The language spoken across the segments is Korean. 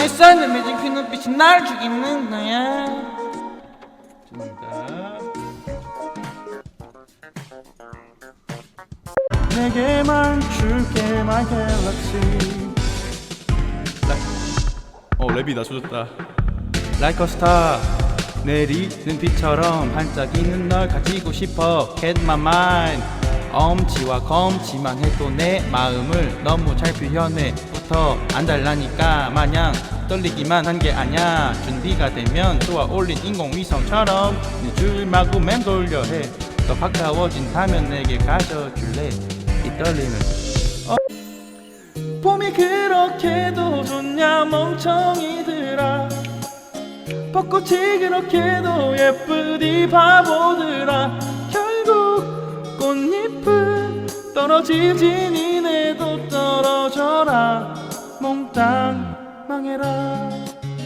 햇살에 맺은 그 눈빛이 날 죽이는 거야 죄송합니다. 내게만 줄게 my galaxy. 어 랩이 낮춰졌다. Like a star 내리는 빛처럼 반짝이는 널 가지고 싶어 Get my mind 엄지와 검지만 해도 내 마음을 너무 잘 표현해 부터 안 달라니까 마냥 떨리기만 한 게 아냐 준비가 되면 쏘아 올린 인공위성처럼 네 줄 마구 맴돌려 해 더 가까워진 다면 내게 가져줄래? 이 떨림을 어. 봄이 그렇게도 좋냐 멍청이들아. 벚꽃이 그렇게도 예쁘디 바보들아 떨어지지 니네도 떨어져라. 몽땅 망해라.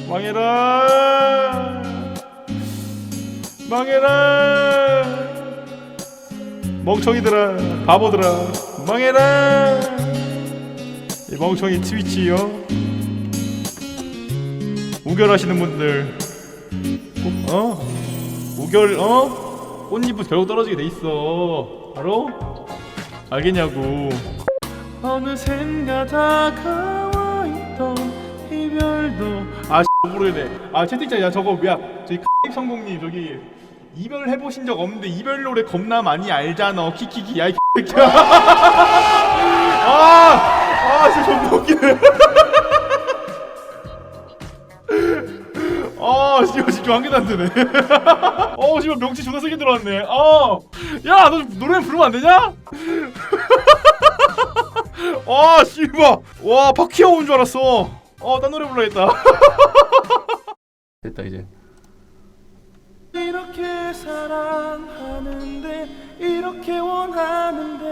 망해라. 망해라. 멍청이들아 바보들아 망해라. 이 멍청이 트위치요. 우결하시는 분들 어? 우결 어? 꽃잎은 결국 떨어지게 돼 있어. 바로 알겠냐고. 어느샌가 다가와 있던 이별도 아 모르겠네. 아 채팅창 야 저거 뭐야 저기 X 성공님 저기 이별 해보신 적 없는데 이별 노래 겁나 많이 알잖아. 키키키 야이 새끼야. 아아 진짜 존나 웃기네 아, 씨발 집중 한 개도 안 되네. 어, 씨발 명치 존나 세게 들어왔네. 아, 야, 너 노래 부르면 안 되냐? 아, 씨발. 와, 바퀴어 온줄 알았어. 어, 딴 노래 불러야겠다. 됐다 이제. 이렇게 사랑하는데 이렇게 원하는데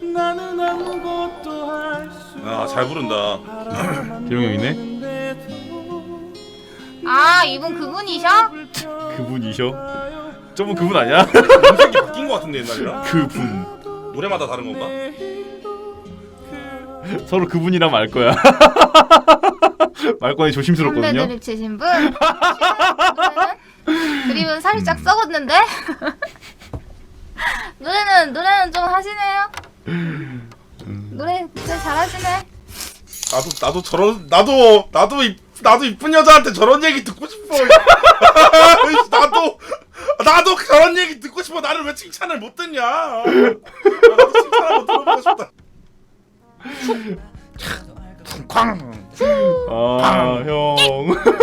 나는 아무것도 할수 아, 잘 부른다. 대용 형이네. 아 이분 그분이셔? 그분이셔? 저분 그분 아니야? 음색이 바뀐 것 같은데 옛날이랑. 그분. 노래마다 다른 건가? 서로 그분이라면 알 거야. 말권이 조심스럽거든요. 선배들이 치신 분? 그림은 살짝 썩었는데? 노래는 노래는 좀 하시네요. 노래 진짜 잘하시네. 나도 나도 저런 나도 나도 이, 나도 이쁜 여자한테 저런 얘기 듣고 싶어. 나도 나도 저런 얘기 듣고 싶어. 나를 왜 칭찬을 못 듣냐? 아, 나도 칭찬 한번 들어보고 싶다. 아 형.